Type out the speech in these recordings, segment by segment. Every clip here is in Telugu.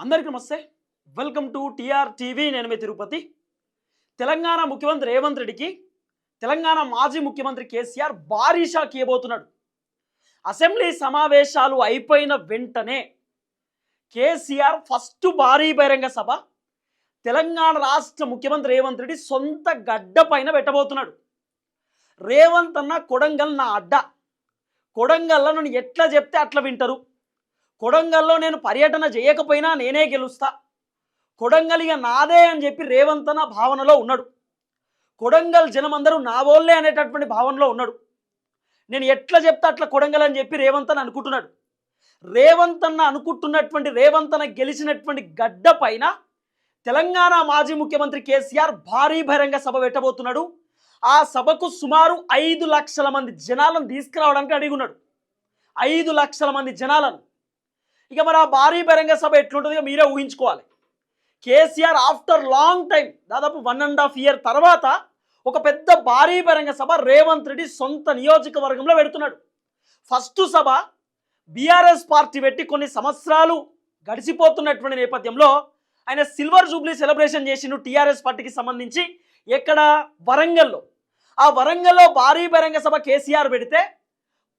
అందరికీ నమస్తే. వెల్కమ్ టు టిఆర్ టీవీ నేను మీ తిరుపతి. తెలంగాణ ముఖ్యమంత్రి రేవంత్ రెడ్డికి తెలంగాణ మాజీ ముఖ్యమంత్రి కేసీఆర్ భారీ షాక్ ఇవ్వబోతున్నాడు. అసెంబ్లీ సమావేశాలు అయిపోయిన వెంటనే కేసీఆర్ ఫస్ట్ భారీ బహిరంగ సభ తెలంగాణ రాష్ట్ర ముఖ్యమంత్రి రేవంత్ రెడ్డి సొంత గడ్డ పైన పెట్టబోతున్నాడు. రేవంత్ అన్న కొడంగల్ నా అడ్డ. కొడంగల్లో నన్ను ఎట్లా చెప్తే అట్లా వింటారు. కొడంగల్లో నేను పర్యటన చేయకపోయినా నేనే గెలుస్తా. కొడంగల్ ఇక నాదే అని చెప్పి రేవంత్ అన్న భావనలో ఉన్నాడు. కొడంగల్ జనమందరూ నా అనేటటువంటి భావనలో ఉన్నాడు. నేను ఎట్లా చెప్తా అట్లా కొడంగల్ అని చెప్పి రేవంత్ అనుకుంటున్నాడు. రేవంత్ అన్న అనుకుంటున్నటువంటి రేవంత్ అన్న గెలిచినటువంటి గడ్డ పైన తెలంగాణ మాజీ ముఖ్యమంత్రి కేసీఆర్ భారీ బహిరంగ సభ పెట్టబోతున్నాడు. ఆ సభకు సుమారు ఐదు లక్షల మంది జనాలను తీసుకురావడానికి అడిగి ఉన్నాడు. ఐదు లక్షల మంది జనాలను ఇక మరి ఆ భారీ బహిరంగ సభ ఎట్లుంటుందో మీరే ఊహించుకోవాలి. కేసీఆర్ ఆఫ్టర్ లాంగ్ టైం దాదాపు వన్ అండ్ హాఫ్ ఇయర్ తర్వాత ఒక పెద్ద భారీ బహిరంగ సభ రేవంత్ రెడ్డి సొంత నియోజకవర్గంలో పెడుతున్నాడు. ఫస్ట్ సభ బీఆర్ఎస్ పార్టీ పెట్టి కొన్ని సంవత్సరాలు గడిచిపోతున్నటువంటి నేపథ్యంలో ఆయన సిల్వర్ జూబ్లీ సెలబ్రేషన్ చేసిండు టీఆర్ఎస్ పార్టీకి సంబంధించి ఎక్కడ? వరంగల్లో. ఆ వరంగల్లో భారీ బహిరంగ సభ కేసీఆర్ పెడితే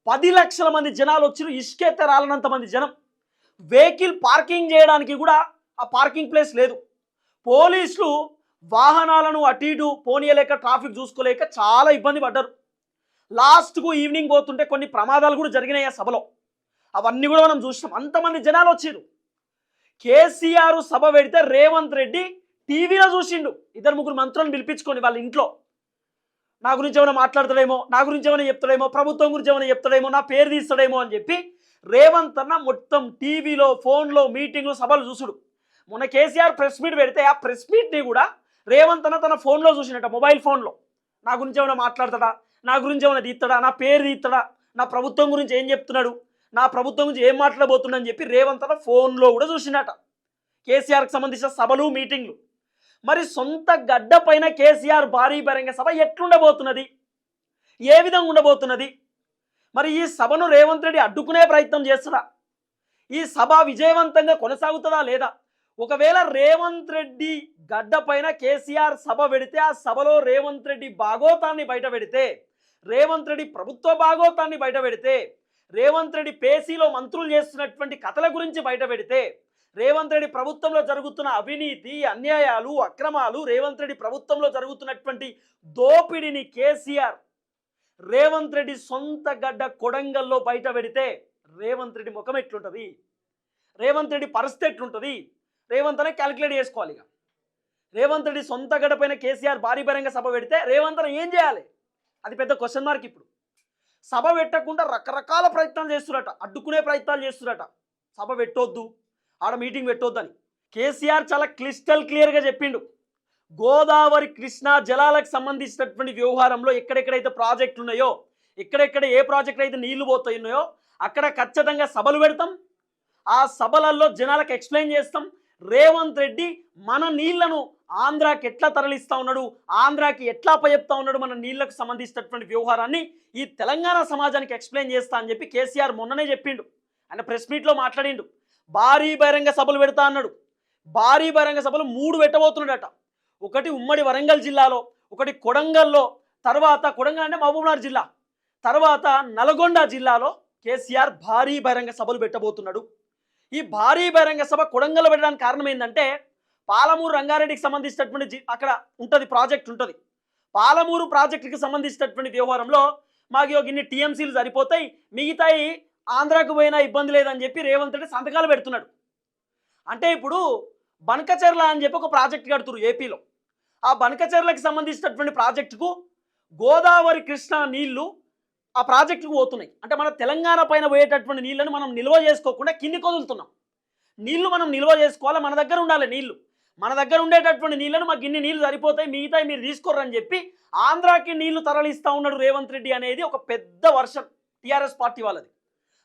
పది లక్షల మంది జనాలు వచ్చిన ఇష్కెత్త రాలనంత మంది జనం. వెహికల్ పార్కింగ్ చేయడానికి కూడా ఆ పార్కింగ్ ప్లేస్ లేదు. పోలీసులు వాహనాలను అటు ఇటు పోనీయలేక ట్రాఫిక్ చూసుకోలేక చాలా ఇబ్బంది పడ్డారు. లాస్ట్కు ఈవినింగ్ పోతుంటే కొన్ని ప్రమాదాలు కూడా జరిగినాయి ఆ సభలో. అవన్నీ కూడా మనం చూసినాం. అంతమంది జనాలు వచ్చారు. కేసీఆర్ సభ పెడితే రేవంత్ రెడ్డి టీవీలో చూసిండు. ఇద్దరు ముగ్గురు మంత్రులను పిలిపించుకొని వాళ్ళ ఇంట్లో. నా గురించి ఏమైనా మాట్లాడతాడేమో నా గురించి ఏమైనా చెప్తాడేమో ప్రభుత్వం గురించి ఏమైనా చెప్తాడేమో నా పేరు తీస్తాడేమో అని చెప్పి రేవంత్ అన్న మొత్తం టీవీలో ఫోన్లో మీటింగ్లో సభలు చూసుడు. మొన్న కేసీఆర్ ప్రెస్ మీట్ పెడితే ఆ ప్రెస్ మీట్ని కూడా రేవంత్ అన్న తన ఫోన్లో చూసినట్ట మొబైల్ ఫోన్లో. నా గురించి ఏమైనా మాట్లాడతాడా? నా గురించి ఏమైనా తీస్తాడా? నా పేరు తీస్తాడా? నా ప్రభుత్వం గురించి ఏం చెప్తున్నాడు? నా ప్రభుత్వం గురించి ఏం మాట్లాడబోతున్నాడని చెప్పి రేవంత్ అన్న ఫోన్లో కూడా చూసినట కేసీఆర్కి సంబంధించిన సభలు మీటింగ్లు. మరి సొంత గడ్డ పైన కేసీఆర్ భారీ బహిరంగ సభ ఎట్లుండబోతున్నది? ఏ విధంగా ఉండబోతున్నది? మరి ఈ సభను రేవంత్ రెడ్డి అడ్డుకునే ప్రయత్నం చేస్తారా ఈ సభ విజయవంతంగా కొనసాగుతుందా లేదా? ఒకవేళ రేవంత్ రెడ్డి గడ్డ పైన కేసీఆర్ సభ పెడితే ఆ సభలో రేవంత్ రెడ్డి భాగోతాన్ని బయట పెడితే రేవంత్ రెడ్డి ప్రభుత్వ భాగోతాన్ని బయట పెడితే రేవంత్ రెడ్డి పేసీలో మంత్రులు చేస్తున్నటువంటి కథల గురించి బయట పెడితే రేవంత్ రెడ్డి ప్రభుత్వంలో జరుగుతున్న అవినీతి అన్యాయాలు అక్రమాలు రేవంత్ రెడ్డి ప్రభుత్వంలో జరుగుతున్నటువంటి దోపిడిని కేసీఆర్ రేవంత్ రెడ్డి సొంత గడ్డ కొడంగల్లో బయట పెడితే రేవంత్ రెడ్డి ముఖం ఎట్లుంటుంది? రేవంత్ రెడ్డి పరిస్థితి ఎట్లుంటుంది? రేవంత్ అనే క్యాలిక్యులేట్ చేసుకోవాలి ఇక. రేవంత్ రెడ్డి సొంత గడ్డ పైన కేసీఆర్ భారీ బహిరంగ సభ పెడితే రేవంత్ ఏం చేయాలి? అది పెద్ద క్వశ్చన్ మార్క్ ఇప్పుడు. సభ పెట్టకుండా రకరకాల ప్రయత్నాలు చేస్తున్నట అడ్డుకునే ప్రయత్నాలు చేస్తున్నట సభ పెట్టొద్దు. ఆడ మీటింగ్ పెట్టొద్దని. కేసీఆర్ చాలా క్లిస్టల్ క్లియర్గా చెప్పిండు. గోదావరి కృష్ణా జలాలకు సంబంధించినటువంటి వ్యవహారంలో ఎక్కడెక్కడైతే ప్రాజెక్టులు ఉన్నాయో ఎక్కడెక్కడ ఏ ప్రాజెక్టులు అయితే నీళ్ళు పోతున్నాయో అక్కడ ఖచ్చితంగా సభలు పెడతాం. ఆ సభలలో జనాలకు ఎక్స్ప్లెయిన్ చేస్తాం. రేవంత్ రెడ్డి మన నీళ్ళను ఆంధ్రాకి ఎట్లా తరలిస్తా ఉన్నాడు ఆంధ్రాకి ఎట్లా అప్పచెప్తా ఉన్నాడు మన నీళ్ళకు సంబంధించినటువంటి వ్యవహారాన్ని ఈ తెలంగాణ సమాజానికి ఎక్స్ప్లెయిన్ చేస్తా అని చెప్పి కేసీఆర్ మొన్ననే చెప్పిండు. ఆయన ప్రెస్ మీట్లో మాట్లాడిండు. భారీ బహిరంగ సభలు పెడతా అన్నాడు. భారీ బహిరంగ సభలు మూడు పెట్టబోతున్నాడట. ఒకటి ఉమ్మడి వరంగల్ జిల్లాలో ఒకటి కొడంగల్లో తర్వాత కొడంగల్ అంటే మహబూబ్నగర్ జిల్లా తర్వాత నల్గొండ జిల్లాలో కేసీఆర్ భారీ బహిరంగ సభలు పెట్టబోతున్నాడు. ఈ భారీ బహిరంగ సభ కొడంగల్ పెట్టడానికి కారణం ఏంటంటే పాలమూరు రంగారెడ్డికి సంబంధించినటువంటి అక్కడ ఉంటుంది ప్రాజెక్ట్ ఉంటుంది. పాలమూరు ప్రాజెక్టుకి సంబంధించినటువంటి వ్యవహారంలో మాకు ఇన్ని టీఎంసీలు సరిపోతాయి మిగతాయి ఆంధ్రాకు పోయినా ఇబ్బంది లేదని చెప్పి రేవంత్ రెడ్డి సంతకాలు పెడుతున్నాడు. అంటే ఇప్పుడు బనకచెర్ల అని చెప్పి ఒక ప్రాజెక్ట్ కడుతురు ఏపీలో. ఆ బనకచెర్లకు సంబంధించినటువంటి ప్రాజెక్టుకు గోదావరి కృష్ణా నీళ్ళు ఆ ప్రాజెక్టుకు పోతున్నాయి. అంటే మన తెలంగాణ పైన పోయేటటువంటి నీళ్ళను మనం నిల్వ చేసుకోకుండా కిందికి వదులుతున్నాం నీళ్ళు మనం నిల్వ చేసుకోవాలి? మన దగ్గర ఉండాలి నీళ్ళు. మన దగ్గర ఉండేటటువంటి నీళ్ళను మాకు ఇన్ని నీళ్ళు సరిపోతాయి మిగతాయి మీరు తీసుకోర్రని చెప్పి ఆంధ్రాకి నీళ్ళు తరలిస్తా ఉన్నాడు రేవంత్ రెడ్డి అనేది ఒక పెద్ద వర్షం టీఆర్ఎస్ పార్టీ వాళ్ళది.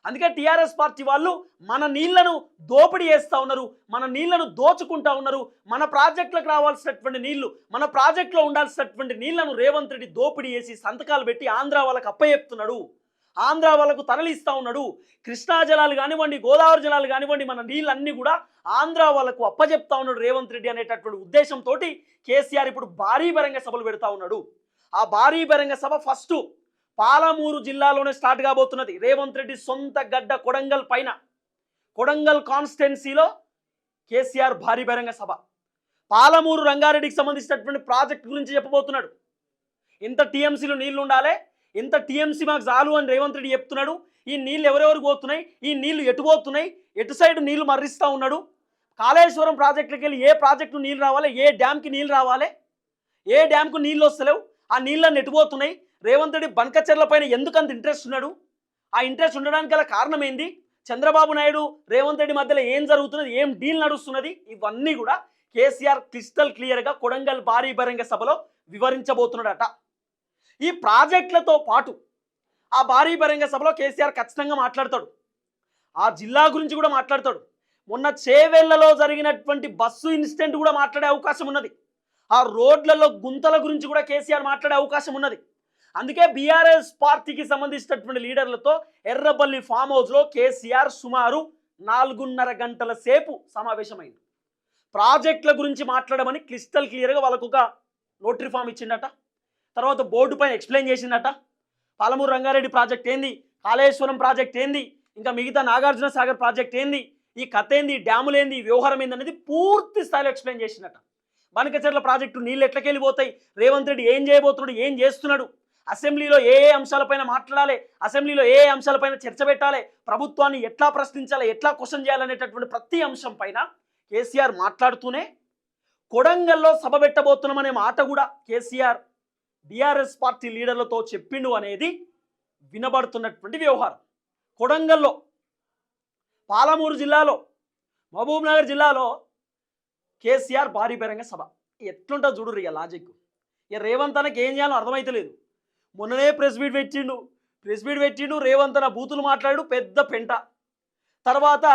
అందుకే టీఆర్ఎస్ పార్టీ వాళ్ళు మన నీళ్ళను దోపిడీ చేస్తూ ఉన్నారు మన నీళ్ళను దోచుకుంటా ఉన్నారు మన ప్రాజెక్టులకు రావాల్సినటువంటి నీళ్ళు మన ప్రాజెక్టులో ఉండాల్సినటువంటి నీళ్ళను రేవంత్ రెడ్డి దోపిడీ చేసి సంతకాలు పెట్టి ఆంధ్ర వాళ్ళకి అప్పచెప్తున్నాడు. ఆంధ్ర వాళ్ళకు తరలిస్తూ ఉన్నాడు. కృష్ణా జలాలు కానివ్వండి గోదావరి జలాలు కానివ్వండి మన నీళ్ళన్నీ కూడా ఆంధ్ర వాళ్ళకు అప్పచెప్తా ఉన్నాడు రేవంత్ రెడ్డి అనేటటువంటి ఉద్దేశంతో కేసీఆర్ ఇప్పుడు భారీ బరంగ సభలు పెడతా ఉన్నాడు. ఆ భారీ బరంగ సభ ఫస్ట్ పాలమూరు జిల్లాలోనే స్టార్ట్ కాబోతున్నది. రేవంత్ రెడ్డి సొంత గడ్డ కొడంగల్ పైన. కొడంగల్ కాన్స్టిట్యున్సీలో కేసీఆర్ భారీ బహిరంగ సభ. పాలమూరు రంగారెడ్డికి సంబంధించినటువంటి ప్రాజెక్ట్ గురించి చెప్పబోతున్నాడు. ఇంత టీఎంసీలో నీళ్ళు ఉండాలి ఇంత టీఎంసీ మాకు చాలు అని రేవంత్ రెడ్డి చెప్తున్నాడు. ఈ నీళ్ళు ఎవరెవరు పోతున్నాయి? ఈ నీళ్ళు ఎటు పోతున్నాయి? ఎటు సైడ్ నీళ్ళు మర్రిస్తూ ఉన్నాడు? కాళేశ్వరం ప్రాజెక్టుకి వెళ్ళి ఏ ప్రాజెక్టు నీళ్ళు రావాలి? ఏ డ్యామ్కి నీళ్ళు రావాలి? ఏ డ్యామ్కు నీళ్ళు వస్తలేవు? ఆ నీళ్ళని ఎటుపోతున్నాయి రేవంత్ రెడ్డి పైన ఎందుకు అంత ఇంట్రెస్ట్ ఉన్నాడు? ఆ ఇంట్రెస్ట్ ఉండడానికి గల కారణం ఏంది? చంద్రబాబు నాయుడు రేవంత్ రెడ్డి మధ్యలో ఏం జరుగుతున్నది? ఏం డీల్ నడుస్తున్నది? ఇవన్నీ కూడా కేసీఆర్ క్రిస్టల్ క్లియర్గా కొడంగల్ భారీ బహిరంగ సభలో వివరించబోతున్నాడట. ఈ ప్రాజెక్టులతో పాటు ఆ భారీ బహిరంగ సభలో కేసీఆర్ ఖచ్చితంగా మాట్లాడతాడు. ఆ జిల్లా గురించి కూడా మాట్లాడతాడు. మొన్న చేవెళ్ళలో జరిగినటువంటి బస్సు ఇన్సిడెంట్ కూడా మాట్లాడే అవకాశం ఉన్నది. ఆ రోడ్లలో గుంతల గురించి కూడా కేసీఆర్ మాట్లాడే అవకాశం ఉన్నది. అందుకే బీఆర్ఎస్ పార్టీకి సంబంధించినటువంటి లీడర్లతో ఎర్రబల్లి ఫామ్ హౌస్లో కేసీఆర్ సుమారు నాలుగున్నర గంటల సేపు సమావేశమైంది. ప్రాజెక్టుల గురించి మాట్లాడమని క్లిస్టల్ క్లియర్గా వాళ్ళకు ఒక నోటరీ ఫామ్ ఇచ్చిండట. తర్వాత బోర్డు పైన ఎక్స్ప్లెయిన్ చేసిండట. పాలమూరు రంగారెడ్డి ప్రాజెక్ట్ ఏంది? కాళేశ్వరం ప్రాజెక్ట్ ఏంది? ఇంకా మిగతా నాగార్జున సాగర్ ప్రాజెక్ట్ ఏంది? ఈ కథ ఏంది? డ్యాములు ఏంది? ఈ వ్యవహారం ఏంది? అనేది పూర్తి స్థాయిలో ఎక్స్ప్లెయిన్ చేసినట్ట బనకచెర్ల ప్రాజెక్టు నీళ్ళు ఎట్లకెళ్ళిపోతాయి? రేవంత్ రెడ్డి ఏం చేయబోతున్నాడు? ఏం చేస్తున్నాడు? అసెంబ్లీలో ఏ ఏ అంశాలపైన మాట్లాడాలి అసెంబ్లీలో ఏ ఏ అంశాలపైన చర్చ పెట్టాలి ప్రభుత్వాన్ని ఎట్లా ప్రశ్నించాలి ఎట్లా క్వశ్చన్ చేయాలనేటటువంటి ప్రతి అంశం పైన కేసీఆర్ మాట్లాడుతూనే కొడంగల్లో సభ పెట్టబోతున్నామనే మాట కూడా కేసీఆర్ బీఆర్ఎస్ పార్టీ లీడర్లతో చెప్పిండు అనేది వినబడుతున్నటువంటి వ్యవహారం. కొడంగల్లో పాలమూరు జిల్లాలో మహబూబ్నగర్ జిల్లాలో కేసీఆర్ భారీ బహిరంగ సభ. ఎట్లుంటో చూడు ఇక లాజిక్ ఇక రేవంత్ అనకి ఏం చేయాలో అర్థమైతలేదు. మొన్ననే ప్రెస్ మీట్ పెట్టిండు. ప్రెస్ మీట్ పెట్టిండు రేవంత్ అన్న బూతులు మాట్లాడు పెద్ద పెంట. తర్వాత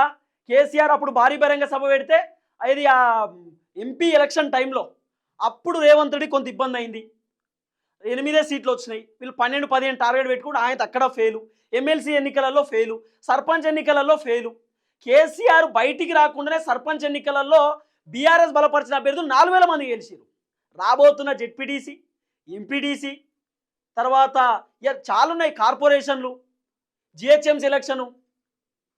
కేసీఆర్ అప్పుడు భారీ బహిరంగ సభ పెడితే అది ఆ ఎంపీ ఎలక్షన్ టైంలో అప్పుడు రేవంత్డి కొంత ఇబ్బంది అయింది. ఎనిమిదే సీట్లు వచ్చినాయి. వీళ్ళు పన్నెండు పదిహేను టార్గెట్ పెట్టుకుంటే ఆయన అక్కడ ఫెయిలు. ఎమ్మెల్సీ ఎన్నికలలో ఫెయిలు. సర్పంచ్ ఎన్నికలలో ఫెయిలు. కేసీఆర్ బయటికి రాకుండానే సర్పంచ్ ఎన్నికలలో బీఆర్ఎస్ బలపరిచిన అభ్యర్థులు నాలుగు వేల మంది గెలిచారు రాబోతున్న జెడ్పీటీసీ ఎంపీటీసీ తర్వాత చాలున్నాయి చాలా ఉన్నాయి కార్పొరేషన్లు జిహెచ్ఎంసీ ఎలక్షను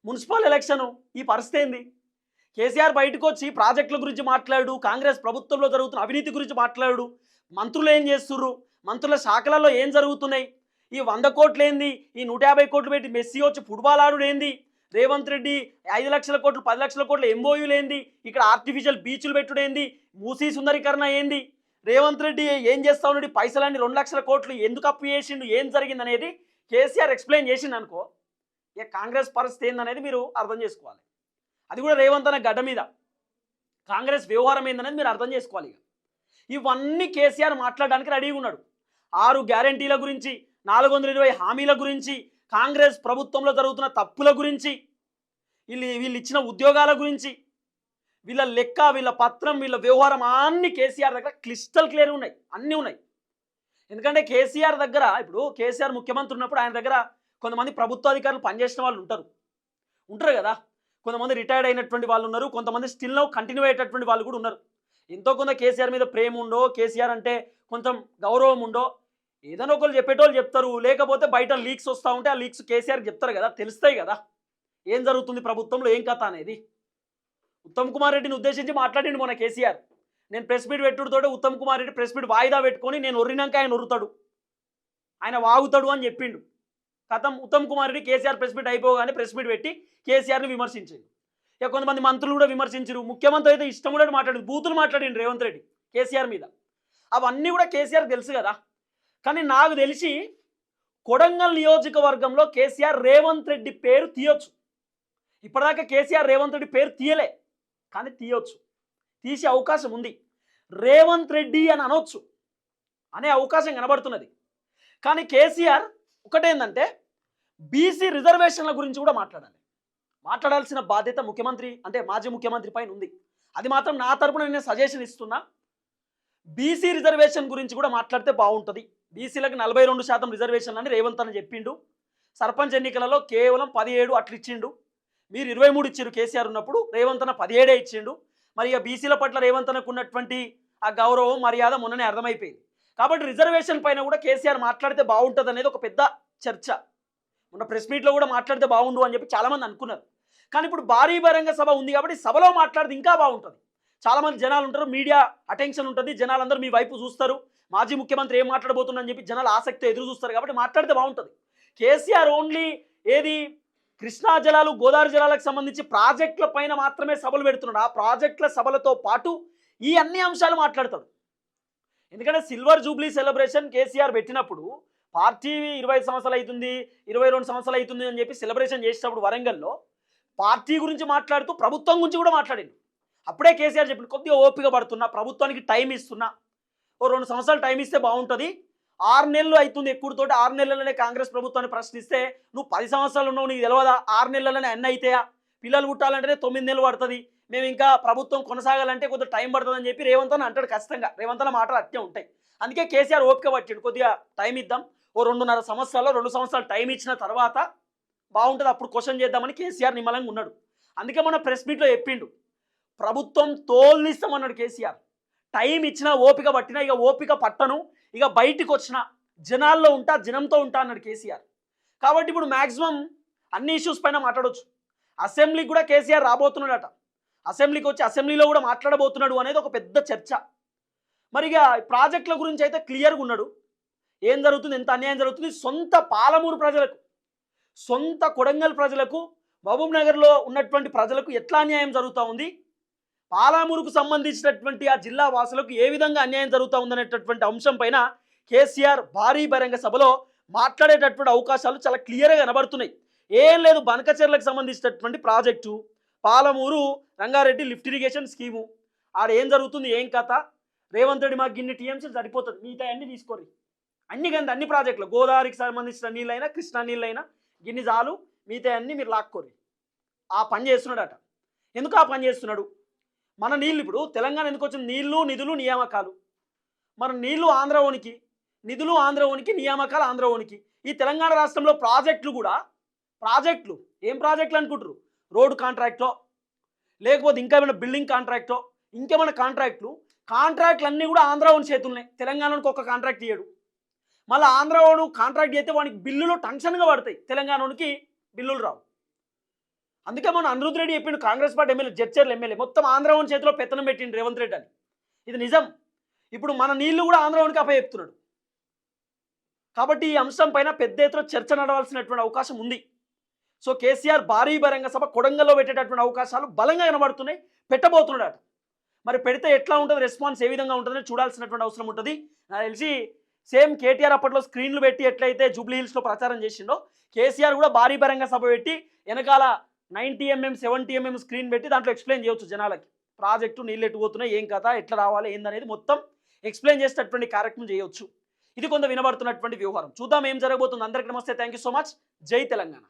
మున్సిపల్ ఎలక్షను ఈ పరిస్థితి ఏంది? కేసీఆర్ బయటకు వచ్చి ప్రాజెక్టుల గురించి మాట్లాడు కాంగ్రెస్ ప్రభుత్వంలో జరుగుతున్న అవినీతి గురించి మాట్లాడు మంత్రులు ఏం చేస్తుర్రు? మంత్రుల శాఖలలో ఏం జరుగుతున్నాయి? ఈ వంద కోట్లు ఏంది? ఈ నూట యాభై కోట్లు పెట్టి మెస్సీ వచ్చి ఫుట్బాల్ ఆడుడు ఏంది? రేవంత్ రెడ్డి ఐదు లక్షల కోట్లు పది లక్షల కోట్లు ఎంఓయూలు ఏంది? ఇక్కడ ఆర్టిఫిషియల్ బీచ్లు పెట్టుడు ఏంది? మూసీ సుందరీకరణ ఏంది? రేవంత్ రెడ్డి ఏం చేస్తా ఉన్నాడు? పైసలన్నీ రెండు లక్షల కోట్లు ఎందుకు అప్పు చేసిండు? ఏం జరిగింది అనేది కేసీఆర్ ఎక్స్ప్లెయిన్ చేసిండు అనుకో ఇక కాంగ్రెస్ పరిస్థితి ఏందనేది మీరు అర్థం చేసుకోవాలి. అది కూడా రేవంత్ అనే గడ్డ మీద. కాంగ్రెస్ వ్యవహారం ఏందనేది మీరు అర్థం చేసుకోవాలి ఇక. ఇవన్నీ కేసీఆర్ మాట్లాడడానికి రెడీగా ఉన్నాడు. ఆరు గ్యారంటీల గురించి నాలుగు వందల ఇరవై హామీల గురించి కాంగ్రెస్ ప్రభుత్వంలో జరుగుతున్న తప్పుల గురించి వీళ్ళు వీళ్ళు ఇచ్చిన ఉద్యోగాల గురించి వీళ్ళ లెక్క వీళ్ళ పత్రం వీళ్ళ వ్యవహారం అన్ని కేసీఆర్ దగ్గర క్లిస్టల్ క్లియర్ ఉన్నాయి. అన్నీ ఉన్నాయి. ఎందుకంటే కేసీఆర్ దగ్గర ఇప్పుడు కేసీఆర్ ముఖ్యమంత్రి ఉన్నప్పుడు ఆయన దగ్గర కొంతమంది ప్రభుత్వ అధికారులు పనిచేసిన వాళ్ళు ఉంటారు. ఉంటారు కదా? కొంతమంది రిటైర్డ్ అయినటువంటి వాళ్ళు ఉన్నారు. కొంతమంది స్టిల్ కంటిన్యూ అయ్యేటటువంటి వాళ్ళు కూడా ఉన్నారు. ఎంతో కొంత కేసీఆర్ మీద ప్రేమ ఉండో కేసీఆర్ అంటే కొంచెం గౌరవం ఉండో ఏదైనా ఒకరు చెప్పేటోళ్ళు చెప్తారు. లేకపోతే బయట లీక్స్ వస్తూ ఉంటే ఆ లీక్స్ కేసీఆర్ చెప్తారు కదా? తెలుస్తాయి కదా? ఏం జరుగుతుంది ప్రభుత్వంలో? ఏం కథ అనేది? ఉత్తమ్ కుమార్ రెడ్డిని ఉద్దేశించి మాట్లాడిండు మన కేసీఆర్. నేను ప్రెస్ మీట్ పెట్టుడుతోటే ఉత్తమ్ కుమార్ రెడ్డి ప్రెస్ మీట్ వాయిదా పెట్టుకొని నేను ఒర్రినాక ఆయన ఒర్రుతాడు. ఆయన వాగుతాడు అని చెప్పిండు. కథం ఉత్తమ్ కుమార్ రెడ్డి కేసీఆర్ ప్రెస్ మీట్ అయిపోగానే ప్రెస్ మీట్ పెట్టి కేసీఆర్ని విమర్శించిండు. ఇక కొంతమంది మంత్రులు కూడా విమర్శించారు ముఖ్యమంత్రి అయితే ఇష్టం కూడా మాట్లాడింది బూతులు మాట్లాడిండు రేవంత్ రెడ్డి కేసీఆర్ మీద. అవన్నీ కూడా కేసీఆర్ తెలుసు కదా. కానీ నాకు తెలిసి కొడంగల్ నియోజకవర్గంలో కేసీఆర్ రేవంత్ రెడ్డి పేరు తీయొచ్చు. ఇప్పటిదాకా కేసీఆర్ రేవంత్ రెడ్డి పేరు తీయలే. కానీ తీయొచ్చు. తీసే అవకాశం ఉంది. రేవంత్ రెడ్డి అని అనొచ్చు. అనే అవకాశం కనబడుతున్నది. కానీ కేసీఆర్ ఒకటేందంటే బీసీ రిజర్వేషన్ల గురించి కూడా మాట్లాడాలి. మాట్లాడాల్సిన బాధ్యత ముఖ్యమంత్రి అంటే మాజీ ముఖ్యమంత్రి పైన ఉంది. అది మాత్రం నా తరపున నేను సజెషన్ ఇస్తున్నా. బీసీ రిజర్వేషన్ గురించి కూడా మాట్లాడితే బాగుంటుంది. బీసీలకు నలభై రెండు శాతం రిజర్వేషన్ అని రేవంత్ అని చెప్పిండు. సర్పంచ్ ఎన్నికలలో కేవలం పదిహేడు అట్లు ఇచ్చిండు. మీరు ఇరవై మూడు ఇచ్చారు కేసీఆర్ ఉన్నప్పుడు రేవంత్ అన్న పదిహేడే ఇచ్చిండు. మరి ఇక బీసీల పట్ల రేవంతనకు ఉన్నటువంటి ఆ గౌరవం మర్యాద మొన్ననే అర్థమైపోయింది. కాబట్టి రిజర్వేషన్ పైన కూడా కేసీఆర్ మాట్లాడితే బాగుంటుంది అనేది ఒక పెద్ద చర్చ. మొన్న ప్రెస్ మీట్లో కూడా మాట్లాడితే బాగుండు అని చెప్పి చాలామంది అనుకున్నారు. కానీ ఇప్పుడు భారీ బహిరంగ సభ ఉంది కాబట్టి సభలో మాట్లాడితే ఇంకా బాగుంటుంది. చాలామంది జనాలు ఉంటారు మీడియా అటెన్షన్ ఉంటుంది జనాలందరూ మీ వైపు చూస్తారు. మాజీ ముఖ్యమంత్రి ఏం మాట్లాడబోతుందని చెప్పి జనాలు ఆసక్తి ఎదురు చూస్తారు కాబట్టి మాట్లాడితే బాగుంటుంది. కేసీఆర్ ఓన్లీ ఏది కృష్ణా జలాలు గోదావరి జలాలకు సంబంధించి ప్రాజెక్టుల పైన మాత్రమే సభలు పెడుతున్నాడు. ఆ ప్రాజెక్టుల సభలతో పాటు ఈ అన్ని అంశాలు మాట్లాడతాడు. ఎందుకంటే సిల్వర్ జూబ్లీ సెలబ్రేషన్ కేసీఆర్ పెట్టినప్పుడు పార్టీ ఇరవై సంవత్సరాలు అవుతుంది ఇరవై రెండు సంవత్సరాలు అవుతుంది అని చెప్పి సెలబ్రేషన్ చేసినప్పుడు వరంగల్లో పార్టీ గురించి మాట్లాడుతూ ప్రభుత్వం గురించి కూడా మాట్లాడింది అప్పుడే కేసీఆర్ చెప్పింది కొద్దిగా ఓపిక పడుతున్నా ప్రభుత్వానికి టైం ఇస్తున్నా. ఓ రెండు సంవత్సరాలు టైం ఇస్తే బాగుంటుంది ఆరు నెలలు అవుతుంది ఎక్కువతోటి ఆరు నెలలనే కాంగ్రెస్ ప్రభుత్వాన్ని ప్రశ్నిస్తే. నువ్వు పది సంవత్సరాలు ఉన్నావు నీకు తెలియదా ఆరు నెలలనే అన్నీ అయితాయా? పిల్లలు పుట్టాలంటేనే తొమ్మిది నెలలు పడుతుంది. మేము ఇంకా ప్రభుత్వం కొనసాగాలంటే కొద్దిగా టైం పడుతుందని చెప్పి రేవంత్ అని అంటాడు ఖచ్చితంగా. రేవంత్ అన్న మాటలు అట్టే ఉంటాయి. అందుకే కేసీఆర్ ఓపిక పట్టిండు. కొద్దిగా టైం ఇద్దాం. ఓ రెండున్నర సంవత్సరాలు రెండు సంవత్సరాలు టైం ఇచ్చిన తర్వాత బాగుంటుంది. అప్పుడు క్వశ్చన్ చేద్దామని కేసీఆర్ నిమ్మలంగా ఉన్నాడు. అందుకే మన ప్రెస్ మీట్లో చెప్పిండు. ప్రభుత్వం తోల్నిస్తామన్నాడు కేసీఆర్. టైం ఇచ్చినా ఓపిక పట్టినా ఇక ఓపిక పట్టను ఇక బయటికి వచ్చిన జనాల్లో ఉంటా జనంతో ఉంటా అన్నాడు కేసీఆర్. కాబట్టి ఇప్పుడు మ్యాక్సిమం అన్ని ఇష్యూస్ పైన మాట్లాడవచ్చు అసెంబ్లీకి కూడా కేసీఆర్ రాబోతున్నాడట. అసెంబ్లీకి వచ్చి అసెంబ్లీలో కూడా మాట్లాడబోతున్నాడు అనేది ఒక పెద్ద చర్చ. మరి ఇక ప్రాజెక్టుల గురించి అయితే క్లియర్గా ఉన్నాడు. ఏం జరుగుతుంది ఎంత అన్యాయం జరుగుతుంది? సొంత పాలమూరు ప్రజలకు సొంత కొడంగల్ ప్రజలకు మహబూబ్ నగర్లో ఉన్నటువంటి ప్రజలకు ఎట్లా అన్యాయం జరుగుతూ ఉంది? పాలామూరుకు సంబంధించినటువంటి ఆ జిల్లా వాసులకు ఏ విధంగా అన్యాయం జరుగుతూ ఉందనేటటువంటి అంశం పైన కేసీఆర్ భారీ బహిరంగ సభలో మాట్లాడేటటువంటి అవకాశాలు చాలా క్లియర్గా కనబడుతున్నాయి. ఏం లేదు బనకచెర్లకు సంబంధించినటువంటి project Palamuru Rangareddy lift irrigation scheme. ఆడ ఏం జరుగుతుంది ఏం కథ? రేవంత్ రెడ్డి మాకు గిన్ని టీఎంసీలు సరిపోతుంది మిగతా అన్ని తీసుకోరు అన్ని కంది అన్ని ప్రాజెక్టులు గోదావరికి సంబంధించిన నీళ్ళైనా కృష్ణా నీళ్ళైనా గిన్ని చాలు మిగతా అన్ని మీరు లాక్కోరు ఆ పని చేస్తున్నాడట. ఎందుకు ఆ పని చేస్తున్నాడు? మన నీళ్ళు ఇప్పుడు తెలంగాణ ఎందుకు వచ్చింది? నీళ్ళు నిధులు నియామకాలు. మన నీళ్ళు ఆంధ్రవోనికి నిధులు ఆంధ్ర ఓనికి నియామకాలు ఆంధ్ర ఓనికి. ఈ తెలంగాణ రాష్ట్రంలో ప్రాజెక్టులు కూడా ప్రాజెక్టులు ఏం ప్రాజెక్టులు అనుకుంటారు రోడ్డు కాంట్రాక్టో లేకపోతే ఇంకా ఏమైనా బిల్డింగ్ కాంట్రాక్టో ఇంకేమైనా కాంట్రాక్టులు. కాంట్రాక్ట్లు అన్నీ కూడా ఆంధ్రవోని చేతుల్నే. తెలంగాణకు ఒక కాంట్రాక్ట్ ఇయ్యడు. మళ్ళీ ఆంధ్రవోను కాంట్రాక్ట్ చేస్తే వానికి బిల్లులు టెన్షన్గా పడతాయి. తెలంగాణకి బిల్లులు రావు. అందుకే మన అనిరుద్ రెడ్డి చెప్పిండు కాంగ్రెస్ పార్టీ ఎమ్మెల్యే జడ్చర్లు ఎమ్మెల్యే. మొత్తం ఆంధ్రవన్ చేతిలో పెత్తనం పెట్టిండు రేవంత్ రెడ్డి అని. ఇది నిజం. ఇప్పుడు మన నీళ్ళు కూడా ఆంధ్రవన్కి అప్ప చెప్తున్నాడు కాబట్టి ఈ అంశం పైన పెద్ద ఎత్తున చర్చ నడవాల్సినటువంటి అవకాశం ఉంది. సో కేసీఆర్ భారీ బహిరంగ సభ కొడంగల్లో పెట్టేటటువంటి అవకాశాలు బలంగా కనబడుతున్నాయి పెట్టబోతున్నాడు మరి పెడితే ఎట్లా ఉంటుంది? రెస్పాన్స్ ఏ విధంగా ఉంటుందని చూడాల్సినటువంటి అవసరం ఉంటుంది. నాకు తెలిసి సేమ్ కేటీఆర్ అప్పట్లో స్క్రీన్లు పెట్టి ఎట్లయితే జూబ్లీ హిల్స్లో ప్రచారం చేసిండో కేసీఆర్ కూడా భారీ బహిరంగ సభ పెట్టి వెనకాల ninety MM seventy MM screen పెట్టి దాంట్లో ఎక్స్ప్లెయిన్ చేయొచ్చు జనాలకి. ప్రాజెక్టు నీళ్ళు ఎటు పోతున్నాయి ఏం కథ ఎట్లా రావాలి ఏందనేది మొత్తం ఎక్స్ప్లెయిన్ చేసేటటువంటి కార్యక్రమం చేయొచ్చు. ఇది కొంత వినబడుతున్నటువంటి వ్యవహారం. చూద్దాం ఏం జరగబోతుంది. అందరికీ నమస్తే. Thank you so much. జై తెలంగాణ.